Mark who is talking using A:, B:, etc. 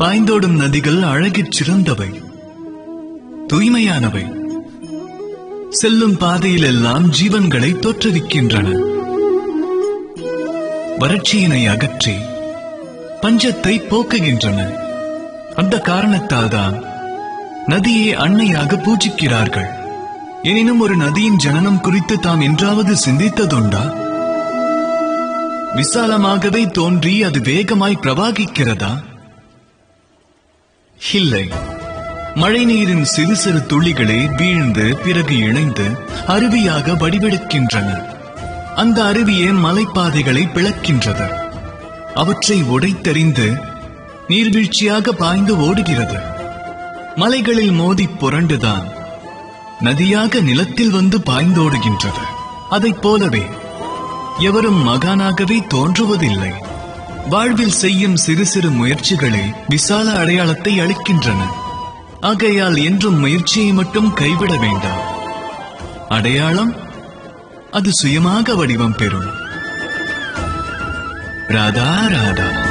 A: பாய்ந்தோடும் நதிகள் அழகிற் சிறந்தவை. தூய்மையானவை. செல்லும் பாதையிலெல்லாம் ஜீவன்களை தோற்றுவிக்கின்றன. வறட்சியினை அகற்றி பஞ்சத்தை போக்குகின்றன. அந்த காரணத்தால் தான் நதியை அன்னையாக பூஜிக்கிறார்கள். எனினும் ஒரு நதியின் ஜனனம் குறித்து தாம் என்றாவது சிந்தித்ததுண்டா? விசாலமாகவே தோன்றி அது வேகமாய் பிரவாகிக்கிறதா? இல்லை. மழைநீரின் சிறு சிறு துளிகளே வீழ்ந்து பிறகு இணைந்து அருவியாக வடிவெடுக்கின்றன. அந்த அருவியே மலைப்பாதைகளை பிளக்கின்றது? அவற்றை உடைத்தெறிந்து நீர்வீழ்ச்சியாக பாய்ந்து ஓடுகிறது. மலைகளில் மோதி புரண்டுதான். நதியாக நிலத்தில் வந்து பாய்ந்தோடுகின்றது. அதைப் போலவே எவரும் மகானாகவே தோன்றுவதில்லை. வாழ்வில் செய்யும் சிறு சிறு முயற்சிகளே விசால அடையாளத்தை அளிக்கின்றன. ஆகையால் என்றும் முயற்சியை மட்டும் கைவிட வேண்டாம். அடையாளம் அது சுயமாக வடிவம் பெறும். ராதா ராதா.